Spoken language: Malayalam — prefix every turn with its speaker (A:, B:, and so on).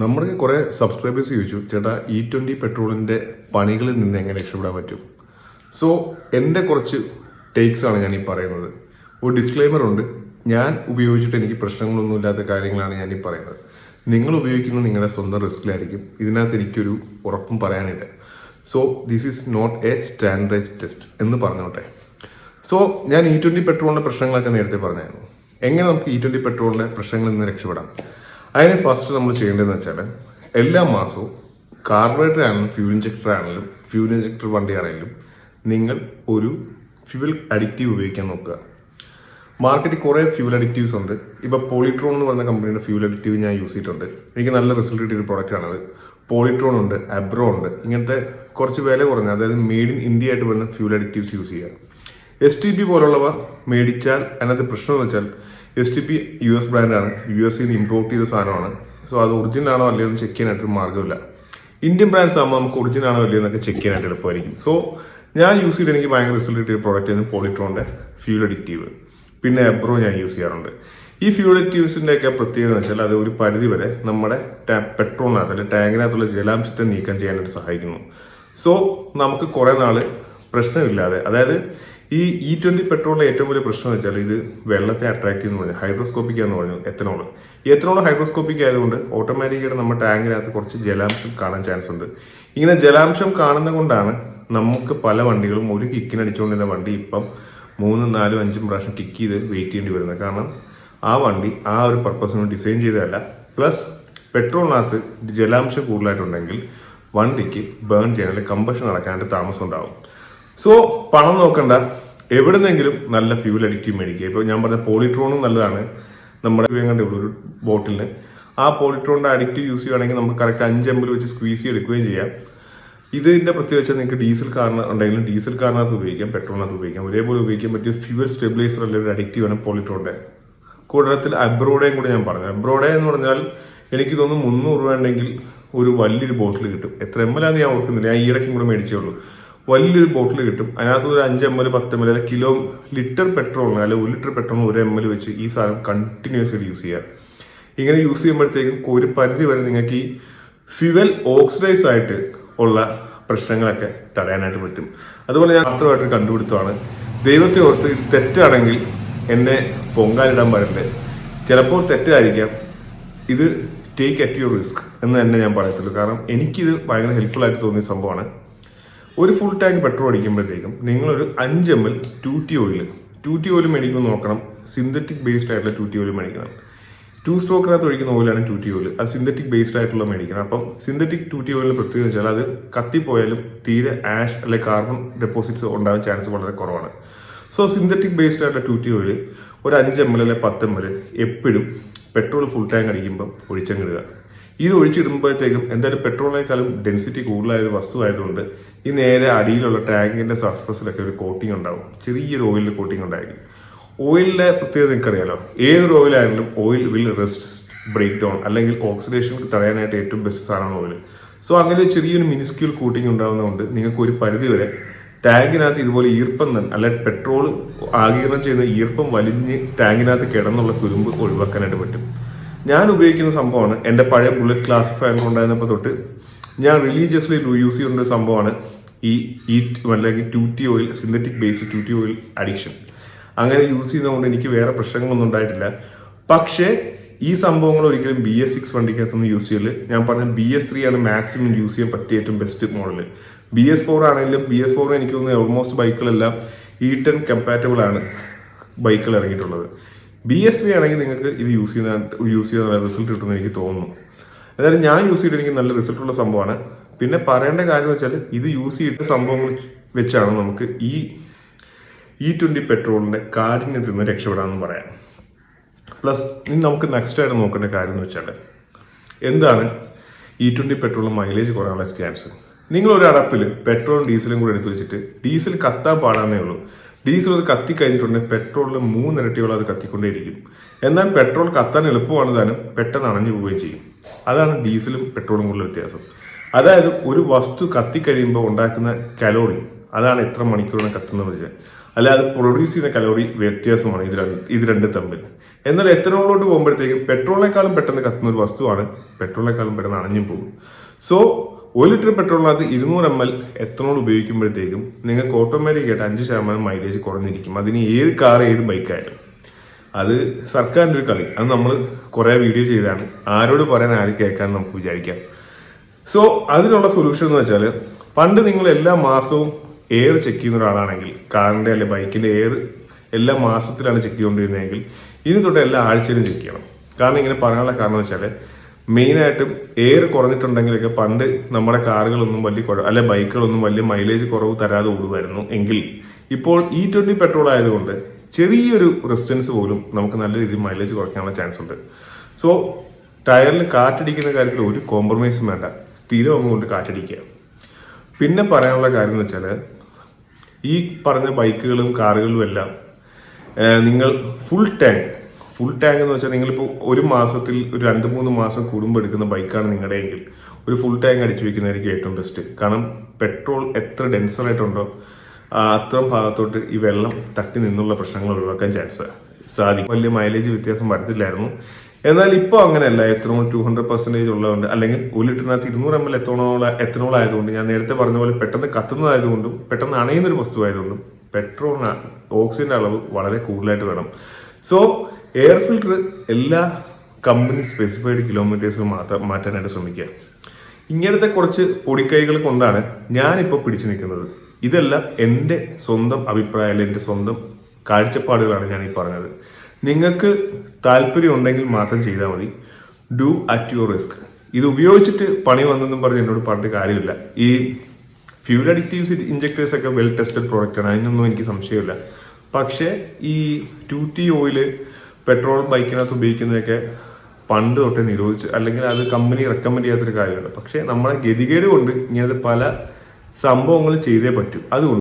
A: നമ്മുടെ കുറേ സബ്സ്ക്രൈബേഴ്സ് ചോദിച്ചു ചേട്ടാ ഇ ട്വന്റി പെട്രോളിന്റെ പണികളിൽ നിന്ന് എങ്ങനെ രക്ഷപ്പെടാൻ പറ്റും? സോ എന്റെ കുറച്ച് ടേക്സ് ആണ് ഞാൻ ഈ പറയുന്നത്. ഒരു ഡിസ്ക്ലൈമർ ഉണ്ട്. ഞാൻ ഉപയോഗിച്ചിട്ട് എനിക്ക് പ്രശ്നങ്ങളൊന്നുമില്ലാത്ത കാര്യങ്ങളാണ് ഞാൻ ഈ പറയുന്നത്. നിങ്ങൾ ഉപയോഗിക്കുന്നത് നിങ്ങളുടെ സ്വന്തം റിസ്കിലായിരിക്കും ഇതിനകത്ത് എനിക്കൊരു ഉറപ്പും പറയാനില്ല. So this is not a standardise test എന്ന് പറഞ്ഞോട്ടെ. സോ ഞാൻ ഇ ട്വന്റി പെട്രോളിന്റെ പ്രശ്നങ്ങളൊക്കെ നേരത്തെ പറഞ്ഞായിരുന്നു. എങ്ങനെ നമുക്ക് ഇ ട്വന്റി പെട്രോളിന്റെ പ്രശ്നങ്ങളിൽ നിന്ന് രക്ഷപ്പെടാം? അതിന് ഫസ്റ്റ് നമ്മൾ ചെയ്യേണ്ടതെന്ന് വെച്ചാൽ എല്ലാ മാസവും കാർബറേറ്റർ ആണെങ്കിലും ഫ്യൂൽ ഇഞ്ചക്ടർ ആണെങ്കിലും ഫ്യൂൽ ഇഞ്ചക്ടർ വണ്ടി ആണെങ്കിലും നിങ്ങൾ ഒരു ഫ്യൂൽ അഡിക്റ്റീവ് ഉപയോഗിക്കാൻ നോക്കുക. മാർക്കറ്റിൽ കുറേ ഫ്യൂൽ അഡിക്റ്റീവ്സ് ഉണ്ട്. ഇപ്പോൾ പോളിട്രോൺ എന്ന് പറയുന്ന കമ്പനിയുടെ ഫ്യൂൽ അഡിക്റ്റീവ് ഞാൻ യൂസ് ചെയ്തിട്ടുണ്ട്. എനിക്ക് നല്ല റിസൾട്ട് കിട്ടിയ പ്രോഡക്റ്റാണത് പോളിട്രോൺ ഉണ്ട് അബ്രോ ഉണ്ട്. ഇങ്ങനത്തെ കുറച്ച് വില കുറഞ്ഞ അതായത് മെയ്ഡ് ഇൻ ഇന്ത്യ ആയിട്ട് വരുന്ന ഫ്യൂൽ അഡിക്റ്റീവ്സ് യൂസ് ചെയ്യുക. എസ് ടി പി പോലുള്ളവ മേടിച്ചാൽ അതിനകത്ത് പ്രശ്നം എന്ന് വെച്ചാൽ S T P U S ബ്രാൻഡാണ് യു എസ് നിന്ന് ഇമ്പോർട്ട് ചെയ്ത സാധനമാണ്. സോ അത് ഒറിജിനൽ ആണോ അല്ലയോ എന്ന് ചെക്ക് ചെയ്യാനായിട്ടൊരു മാർഗമില്ല. ഇന്ത്യൻ ബ്രാൻഡ്സ് ആകുമ്പോൾ നമുക്ക് ഒറിജിനൽ ആണോ അല്ലയോ എന്നൊക്കെ ചെക്ക് ചെയ്യാനായിട്ട് എളുപ്പമായിരിക്കും. സോ ഞാൻ യൂസ് ചെയ്ത് എനിക്ക് ഭയങ്കര റിസൾട്ട് കിട്ടിയ പ്രോഡക്റ്റ് ആയിരുന്നു പോളിട്രോണിന്റെ ഫ്യൂൽ അഡിക്റ്റീവ് പിന്നെ എബ്രോ ഞാൻ യൂസ് ചെയ്യാറുണ്ട്. ഈ ഫ്യൂൽ അഡിക്റ്റീവ്സിന്റെ ഒക്കെ പ്രത്യേകത എന്ന് വെച്ചാൽ അത് ഒരു പരിധി വരെ നമ്മുടെ പെട്രോളിനകത്ത് അല്ലെങ്കിൽ ടാങ്കിനകത്തുള്ള ജലാംശത്തെ നീക്കം ചെയ്യാനായിട്ട് സഹായിക്കുന്നു. സോ നമുക്ക് കുറേ നാൾ പ്രശ്നമില്ലാതെ അതായത് ഈ ഇ ട്വന്റി പെട്രോളിന്റെ ഏറ്റവും വലിയ പ്രശ്നം വെച്ചാൽ ഇത് വെള്ളത്തെ അട്രാക്ട് ചെയ്യുന്നു പറഞ്ഞു. ഹൈഡ്രോസ്കോപ്പിക് എന്ന് പറഞ്ഞു എത്തനോൾ എത്തനോൾ ഹൈഡ്രോസ്കോപ്പിക് ആയതുകൊണ്ട് ഓട്ടോമാറ്റിക്കായിട്ട് നമ്മുടെ ടാങ്കിനകത്ത് കുറച്ച് ജലാംശം കാണാൻ ചാൻസ് ഉണ്ട്. ഇങ്ങനെ ജലാംശം കാണുന്നത് കൊണ്ടാണ് നമുക്ക് പല വണ്ടികളും ഒരു കിക്കിന് അടിച്ചുകൊണ്ടിരുന്ന വണ്ടി ഇപ്പം മൂന്നും നാലും അഞ്ചും പ്രാവശ്യം കിക്ക് ചെയ്ത് വെയിറ്റ് ചെയ്യേണ്ടി വരുന്നത്. കാരണം ആ വണ്ടി ആ ഒരു പർപ്പസിന് ഡിസൈൻ ചെയ്തതല്ല. പ്ലസ് പെട്രോളിനകത്ത് ജലാംശം കൂടുതലായിട്ടുണ്ടെങ്കിൽ വണ്ടിക്ക് ബേൺ ചെയ്യാൻ അല്ലെങ്കിൽ കമ്പഷൻ നടക്കാനായിട്ട് താമസം ഉണ്ടാവും. സോ പണം നോക്കണ്ട. എവിടുന്നെങ്കിലും നല്ല ഫ്യൂൽ അഡിക്റ്റീവ് മേടിക്കുക. ഇപ്പോൾ ഞാൻ പറഞ്ഞ പോളിട്രോണും നല്ലതാണ്. നമ്മുടെ വേങ്ങണ്ട ഒരു ബോട്ടിലിന് ആ പോളിട്രോണിന്റെ അഡിക്റ്റീവ് യൂസ് ചെയ്യുകയാണെങ്കിൽ നമുക്ക് കറക്റ്റ് അഞ്ച് എമ്പിൾ വെച്ച് സ്ക്വീസ് ചെയ്തെടുക്കുകയും ചെയ്യാം. ഇതിന്റെ പ്രത്യേകത വെച്ചാൽ നിങ്ങൾക്ക് ഡീസൽ കാറിന് ഉണ്ടെങ്കിലും ഡീസൽ കാറിനകത്ത് ഉപയോഗിക്കാം പെട്രോളിനകത്ത് ഉപയോഗിക്കാം. ഒരേപോലെ ഉപയോഗിക്കാൻ പറ്റിയ ഫ്യൂവൽ സ്റ്റെബിലൈസർ അല്ലെങ്കിൽ ഒരു അഡിക്റ്റീവ് ആണ് പോളിട്രോണിന്റെ കൂടുതലത്തിൽ അബ്രോഡേയും കൂടെ ഞാൻ പറഞ്ഞു. അബ്രോഡേ എന്ന് പറഞ്ഞാൽ എനിക്ക് തോന്നുന്നു മുന്നൂറ് രൂപ ഉണ്ടെങ്കിൽ ഒരു വലിയൊരു ബോട്ടിൽ കിട്ടും. എത്ര എം എൽ ആണെന്ന് ഞാൻ ഓർക്കുന്നില്ല. ഞാൻ ഈ ഇടയ്ക്കും കൂടെ മേടിച്ചേ ഉള്ളൂ. വലിയൊരു ബോട്ടിൽ കിട്ടും. അതിനകത്ത് ഒരു അഞ്ച് എം എൽ പത്ത് എം എൽ അല്ലെങ്കിൽ കിലോ ലിറ്റർ പെട്രോളിന് അല്ലെങ്കിൽ ഒരു ലിറ്റർ പെട്രോളിന് ഒരു എം എൽ വെച്ച് ഈ സാധനം കണ്ടിന്യൂസ് ആയിട്ട് യൂസ് ചെയ്യുക ഇങ്ങനെ യൂസ് ചെയ്യുമ്പോഴത്തേക്കും ഒരു പരിധി വരെ നിങ്ങൾക്ക് ഈ ഫ്യുവൽ ഓക്സിഡൈസ് ആയിട്ട് ഉള്ള പ്രശ്നങ്ങളൊക്കെ തടയാനായിട്ട് പറ്റും. അതുപോലെ ഞാൻ അത്രമായിട്ട് കണ്ടുപിടുത്തമാണ്. ദൈവത്തെ ഓർത്ത് ഇത് തെറ്റാണെങ്കിൽ എന്നെ പൊങ്കാലിടാൻ പാടില്ല? ചിലപ്പോൾ തെറ്റായിരിക്കാം. ഇത് ടേക്ക് അറ്റ് യുവർ റിസ്ക് എന്ന് തന്നെ ഞാൻ പറയത്തുള്ളൂ. കാരണം എനിക്കിത് ഭയങ്കര ഹെൽപ്ഫുൾ ആയിട്ട് തോന്നിയ സംഭവമാണ്. ഒരു ഫുൾ ടാങ്ക് പെട്രോൾ അടിക്കുമ്പോഴത്തേക്കും നിങ്ങളൊരു അഞ്ച് M L two T oil two T oil മേടിക്കുമ്പോൾ നോക്കണം. സിന്തറ്റിക് ബേസ്ഡ് ആയിട്ടുള്ള ടു ടി ഓയിൽ മേടിക്കണം. ടു സ്ട്രോക്കിനകത്ത് ഒഴിക്കുന്ന ഓയിലാണ് ടു ടി ഓയിൽ അത് സിന്തറ്റിക് ബേസ്ഡ് ആയിട്ടുള്ള മേടിക്കണം. അപ്പം സിന്തറ്റിക് ടു ടി ഓയിലിന് പ്രത്യേകത വെച്ചാൽ അത് കത്തിപ്പോയാലും തീരെ ആഷ് അല്ലെങ്കിൽ കാർബൺ ഡെപ്പോസിറ്റ്സ് ഉണ്ടാകാൻ ചാൻസ് വളരെ കുറവാണ്. സോ സിന്തറ്റിക് ബേസ്ഡ് ആയിട്ടുള്ള ടു ടി ഓയിൽ ഒരു അഞ്ച് എം എൽ അല്ലെങ്കിൽ പത്ത് എം എൽ എപ്പോഴും പെട്രോൾ ഫുൾ ടാങ്ക് അടിക്കുമ്പോൾ ഒഴിച്ചങ്ങിടുക ഇത് ഒഴിച്ചിടുമ്പോഴത്തേക്കും എന്തായാലും പെട്രോളിനേക്കാളും ഡെൻസിറ്റി കൂടുതലായ ഒരു വസ്തു ആയതുകൊണ്ട് ഈ നേരെ അടിയിലുള്ള ടാങ്കിന്റെ സർഫസിലൊക്കെ ഒരു കോട്ടിംഗ് ഉണ്ടാവും. ചെറിയൊരു ഓയിലിൽ കോട്ടിംഗ് ഉണ്ടായിരിക്കും. ഓയിലിന്റെ പ്രത്യേകത നിങ്ങൾക്കറിയാലോ? ഏതൊരു ഓയിലായാലും oil will rest break down അല്ലെങ്കിൽ ഓക്സിഡേഷൻ തടയാനായിട്ട് ഏറ്റവും ബെസ്റ്റ് സാധനമാണ് ഓയിൽ സോ അങ്ങനെ ചെറിയൊരു മിനിസ്ക്യൂൾ കൂട്ടിംഗ് ഉണ്ടാകുന്നതുകൊണ്ട് നിങ്ങൾക്ക് ഒരു പരിധി വരെ ടാങ്കിനകത്ത് ഇതുപോലെ ഈർപ്പം തന്നെ അല്ലെ പെട്രോൾ ആഗീരണം ചെയ്യുന്ന ഈർപ്പം വലിഞ്ഞ് ടാങ്കിനകത്ത് കിടന്നുള്ള തുരുമ്പ് ഒഴിവാക്കാനായിട്ട് പറ്റും. ഞാൻ ഉപയോഗിക്കുന്ന സംഭവമാണ് എന്റെ പഴയ ബുള്ളറ്റ് ക്ലാസിഫയർ ഉണ്ടായിരുന്നപ്പോൾ തൊട്ട് ഞാൻ റിലീജിയസ്ലി യൂസ് ചെയ്യുന്ന ഒരു സംഭവമാണ് ഈ ഈ അല്ലെങ്കിൽ two T oil synthetic based two T oil addiction അങ്ങനെ യൂസ് ചെയ്യുന്നതുകൊണ്ട് എനിക്ക് വേറെ പ്രശ്നങ്ങളൊന്നും ഉണ്ടായിട്ടില്ല. പക്ഷേ ഈ സംഭവങ്ങൾ ഒരിക്കലും ബി എസ് സിക്സ് വണ്ടിക്കകത്തൊന്നും യൂസ് ചെയ്യൽ. ഞാൻ പറഞ്ഞ ബി എസ് ത്രീ ആണ് മാക്സിമം യൂസ് ചെയ്യാൻ പറ്റിയ ഏറ്റവും best model B S four ആണെങ്കിലും ബി എസ് ഫോർ എനിക്ക് തോന്നുന്നത് ഓൾമോസ്റ്റ് ബൈക്കുകളെല്ലാം ഇ ടെൻ കമ്പാറ്റബിൾ ആണ്. ബൈക്കുകൾ ഇറങ്ങിയിട്ടുള്ളത്. ബി എസ് ത്രീ ആണെങ്കിൽ നിങ്ങൾക്ക് ഇത് യൂസ് ചെയ്താൽ യൂസ് ചെയ്താൽ റിസൾട്ട് കിട്ടുമെന്ന് എനിക്ക് തോന്നുന്നു. എന്തായാലും ഞാൻ യൂസ് ചെയ്തിട്ട് എനിക്ക് നല്ല റിസൾട്ട് ഉള്ള സംഭവമാണ്. പിന്നെ പറയേണ്ട കാര്യം വെച്ചാൽ ഇത് യൂസ് ചെയ്തിട്ട് സംഭവങ്ങൾ വെച്ചാണ് നമുക്ക് ഈ ഇ ട്വന്റി പെട്രോളിന്റെ കാഠിന്യത്തിൽ നിന്ന് രക്ഷപ്പെടാമെന്ന് പറയാം പ്ലസ് ഇനി നമുക്ക് നെക്സ്റ്റ് ആയിട്ട് നോക്കേണ്ട കാര്യം എന്ന് വെച്ചാൽ എന്താണ് ഇ ട്വന്റി പെട്രോൾ മൈലേജ് കുറയാനുള്ള ചാൻസ് നിങ്ങൾ അടപ്പിൽ പെട്രോളും ഡീസലും കൂടെ എടുത്ത് വെച്ചിട്ട് ഡീസൽ കത്താൻ പാടാന്നേ ഉള്ളൂ. ഡീസൽ അത് കത്തി കഴിഞ്ഞിട്ടുണ്ടെങ്കിൽ പെട്രോളിൽ മൂന്നിരട്ടിയോളം അത് കത്തിക്കൊണ്ടേയിരിക്കും. എന്നാൽ പെട്രോൾ കത്താൻ എളുപ്പമാണ് താനും പെട്ടെന്ന് അണഞ്ഞു പോവുകയും ചെയ്യും. അതാണ് ഡീസലും പെട്രോളും കൂടുതൽ വ്യത്യാസം. അതായത് ഒരു വസ്തു കത്തിക്കഴിയുമ്പോൾ ഉണ്ടാക്കുന്ന കലോറി അതാണ് എത്ര മണിക്കൂറിന് കത്തുന്നത് വെച്ചാൽ. അല്ല അത് പ്രൊഡ്യൂസ് ചെയ്യുന്ന കലോറി വ്യത്യാസമാണ് ഇത് രണ്ട് ഇത് രണ്ട് തമ്മിൽ. എന്നാൽ എത്തനോളിലോട്ട് പോകുമ്പോഴത്തേക്കും പെട്രോളിനേക്കാളും പെട്ടെന്ന് കത്തുന്ന ഒരു വസ്തുവാണ് പെട്രോളിനേക്കാളും പെട്ടെന്ന് അണഞ്ഞും പോകും. സോ ഒരു ലിറ്റർ പെട്രോളിനകത്ത് ഇരുന്നൂറ് എം എൽ എത്തനോൾ ഉപയോഗിക്കുമ്പോഴത്തേക്കും നിങ്ങൾക്ക് ഓട്ടോമാറ്റിക് ആയിട്ട് അഞ്ച് ശതമാനം മൈലേജ് കുറഞ്ഞിരിക്കും. അതിന് ഏത് കാർ ഏത് ബൈക്കായാലും അത് സർക്കാരിന്റെ ഒരു കളി. അത് നമ്മൾ കുറേ വീഡിയോ ചെയ്താണ്. ആരോട് പറയാൻ ആര് കേൾക്കാൻ നമുക്ക് വിചാരിക്കാം. സോ അതിനുള്ള സൊല്യൂഷൻ എന്ന് വെച്ചാൽ പണ്ട് നിങ്ങൾ എല്ലാ മാസവും എയർ ചെക്ക് ചെയ്യുന്ന ഒരാളാണെങ്കിൽ കാറിന്റെ അല്ലെ ബൈക്കിന്റെ എയർ എല്ലാ മാസത്തിലാണ് ചെക്ക് ചെയ്തുകൊണ്ടിരുന്നതെങ്കിൽ ഇനി തൊട്ട് എല്ലാ ആഴ്ചയിലും ചെക്ക് ചെയ്യണം. കാരണം ഇങ്ങനെ പറയാനുള്ള കാരണം വെച്ചാൽ മെയിനായിട്ടും എയർ കുറഞ്ഞിട്ടുണ്ടെങ്കിലൊക്കെ പണ്ട് നമ്മുടെ കാറുകളൊന്നും വലിയ കുഴ അല്ലെ ബൈക്കുകളൊന്നും വലിയ മൈലേജ് കുറവ് തരാതെ ഓടുമായിരുന്നു. എങ്കിൽ ഇപ്പോൾ ഇ ട്വന്റി പെട്രോൾ ആയതുകൊണ്ട് ചെറിയൊരു റെസിസ്റ്റൻസ് പോലും നമുക്ക് നല്ല രീതിയിൽ മൈലേജ് കുറയ്ക്കാനുള്ള ചാൻസ് ഉണ്ട്. സോ ടയറിൽ കാറ്റടിക്കുന്ന കാര്യത്തിൽ ഒരു കോംപ്രമൈസും വേണ്ട. സ്ഥിരം അങ്ങ് കൊണ്ട് കാറ്റടിക്കുക. പിന്നെ പറയാനുള്ള കാര്യം എന്ന് വെച്ചാൽ ഈ പറഞ്ഞ ബൈക്കുകളും കാറുകളും എല്ലാം നിങ്ങൾ ഫുൾ ടാങ്ക് ഫുൾ ടാങ്ക് എന്ന് വെച്ചാൽ നിങ്ങളിപ്പോൾ ഒരു മാസത്തിൽ ഒരു രണ്ട് മൂന്ന് മാസം കൂടുമ്പോൾ എടുക്കുന്ന ബൈക്കാണ് നിങ്ങളുടെ എങ്കിൽ ഒരു ഫുൾ ടാങ്ക് അടിച്ചു വെക്കുന്നതായിരിക്കും ഏറ്റവും ബെസ്റ്റ് കാരണം പെട്രോൾ എത്ര ആ അത്രയും ഭാഗത്തോട്ട് ഈ വെള്ളം തട്ടി നിന്നുള്ള പ്രശ്നങ്ങൾ ഒഴിവാക്കാൻ ചാൻസ് സാധിക്കും. വലിയ മൈലേജ് വ്യത്യാസം വരത്തില്ലായിരുന്നു. എന്നാൽ ഇപ്പോൾ അങ്ങനെയല്ല. എത്രനോൾ ടു ഹൺഡ്രഡ് പെർസെന്റേജ് ഉള്ളതുകൊണ്ട് അല്ലെങ്കിൽ ഒരു ലിറ്ററിനകത്ത് ഇരുന്നൂറ് എം എൽ എത്തനോൾ എത്തനോൾ ആയതുകൊണ്ട് ഞാൻ നേരത്തെ പറഞ്ഞ പോലെ പെട്ടെന്ന് കത്തുന്നതായതുകൊണ്ടും പെട്ടെന്ന് അണയുന്നൊരു വസ്തുവായതുകൊണ്ടും പെട്രോളിന് ഓക്സിജന്റെ അളവ് വളരെ കൂടുതലായിട്ട് വേണം. സോ എയർ ഫിൽട്ടർ എല്ലാ കമ്പനി സ്പെസിഫൈഡ് കിലോമീറ്റേഴ്സ് മാത്രം മാറ്റാനായിട്ട് ശ്രമിക്കുക. ഇങ്ങനത്തെ കുറച്ച് പൊടിക്കൈകൾ കൊണ്ടാണ് ഞാനിപ്പോൾ പിടിച്ചു നിൽക്കുന്നത്. ഇതെല്ലാം എന്റെ സ്വന്തം അഭിപ്രായം എന്റെ സ്വന്തം കാഴ്ചപ്പാടുകളാണ് ഞാൻ ഈ പറഞ്ഞത്. നിങ്ങൾക്ക് താല്പര്യം ഉണ്ടെങ്കിൽ മാത്രം ചെയ്താൽ മതി. ഡു അറ്റ് യുവർ റിസ്ക് ഇത് ഉപയോഗിച്ചിട്ട് പണി വന്നെന്നും പറഞ്ഞ് എന്നോട് പറഞ്ഞിട്ട് കാര്യമില്ല. ഈ ഫ്യൂൽ അഡിക്റ്റീവ്സ് ഇഞ്ചക്ടേഴ്സ് ഒക്കെ വെൽ ടെസ്റ്റഡ് പ്രോഡക്റ്റാണ് അതിനൊന്നും എനിക്ക് സംശയമില്ല. പക്ഷേ ഈ ടു ടി ഓയിൽ പെട്രോൾ ബൈക്കിനകത്ത് ഉപയോഗിക്കുന്നതൊക്കെ പണ്ട് തൊട്ടേ നിരോധിച്ച് അല്ലെങ്കിൽ അത് കമ്പനി റെക്കമെൻഡ് ചെയ്യാത്തൊരു കാര്യമാണ്. പക്ഷേ നമ്മളെ ഗതികേട് കൊണ്ട് ഇങ്ങനത്തെ പല സംഭവങ്ങളും ചെയ്തേ പറ്റും. അതുകൊണ്ട്